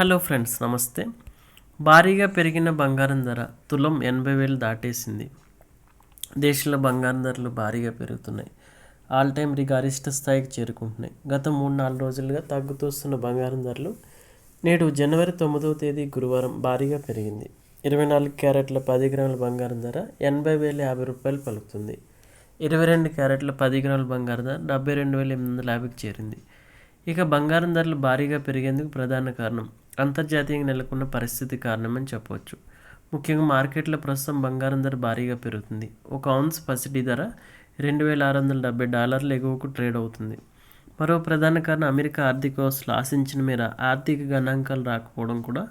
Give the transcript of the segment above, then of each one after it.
Hello friends నమస్తే. భారీగా పెరిగిన బంగారం ధర తులం ఎనభై వేలు దాటేసింది. దేశంలో బంగారం ధరలు భారీగా పెరుగుతున్నాయి. ఆల్ టైమ్ గరిష్ట స్థాయికి చేరుకుంటున్నాయి. గత మూడు నాలుగు రోజులుగా తగ్గుతూస్తున్న బంగారం ధరలు నేడు జనవరి తొమ్మిదవ తేదీ గురువారం భారీగా పెరిగింది. ఇరవై నాలుగు క్యారెట్ల పది గ్రాముల బంగారం ధర ఎనభై వేల యాభై రూపాయలు పలుకుతుంది. ఇరవై రెండు క్యారెట్ల పది గ్రాముల బంగారం ధర డెబ్బై రెండు వేల ఎనిమిది వందల యాభైకి చేరింది. ఇక బంగారం ధరలు భారీగా పెరిగేందుకు ప్రధాన కారణం అంతర్జాతీయంగా నెలకొన్న పరిస్థితి కారణమని చెప్పవచ్చు. ముఖ్యంగా మార్కెట్లో ప్రస్తుతం బంగారం ధర భారీగా పెరుగుతుంది. ఒక ఔన్స్ పసిటీ ధర రెండు వేల ఆరు వందల డెబ్బై డాలర్లు ఎగువకు ట్రేడ్ అవుతుంది. మరో ప్రధాన కారణం అమెరికా ఆర్థిక వ్యవస్థలు ఆశించిన మేర ఆర్థిక గణాంకాలు రాకపోవడం కూడా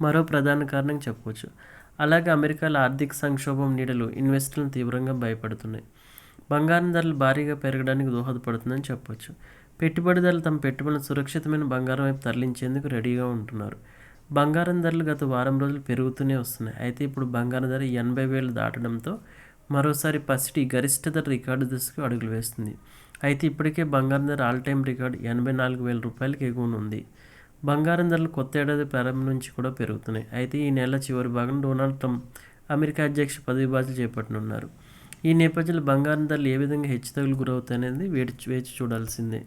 మరో ప్రధాన కారణం చెప్పవచ్చు. అలాగే అమెరికాలో ఆర్థిక సంక్షోభం నీడలు ఇన్వెస్టర్లను తీవ్రంగా భయపడుతున్నాయి. బంగారం ధరలు భారీగా పెరగడానికి దోహదపడుతుందని చెప్పవచ్చు. పెట్టుబడిదారులు తమ పెట్టుబడులను సురక్షితమైన బంగారం వైపు తరలించేందుకు రెడీగా ఉంటున్నారు. బంగారం ధరలు గత వారం రోజులు పెరుగుతూనే వస్తున్నాయి. అయితే ఇప్పుడు బంగారం ధర ఎనభై వేలు దాటడంతో మరోసారి పసిటి గరిష్ట ధర రికార్డు దశకు అడుగులు వేస్తుంది. అయితే ఇప్పటికే బంగారం ధర ఆల్ టైమ్ రికార్డు ఎనభై నాలుగు వేల రూపాయలకి ఎగువనుంది. బంగారం ధరలు కొత్త ఏడాది ప్రారంభం నుంచి కూడా పెరుగుతున్నాయి. అయితే ఈ నెల చివరి భాగం డొనాల్డ్ ట్రంప్ అమెరికా అధ్యక్ష పదవి బాధ్యతలు చేపట్టనున్నారు. ఈ నేపథ్యంలో బంగారం ధరలు ఏ విధంగా హెచ్చుతగులు గురవుతాయనేది వేచి వేచి చూడాల్సిందే.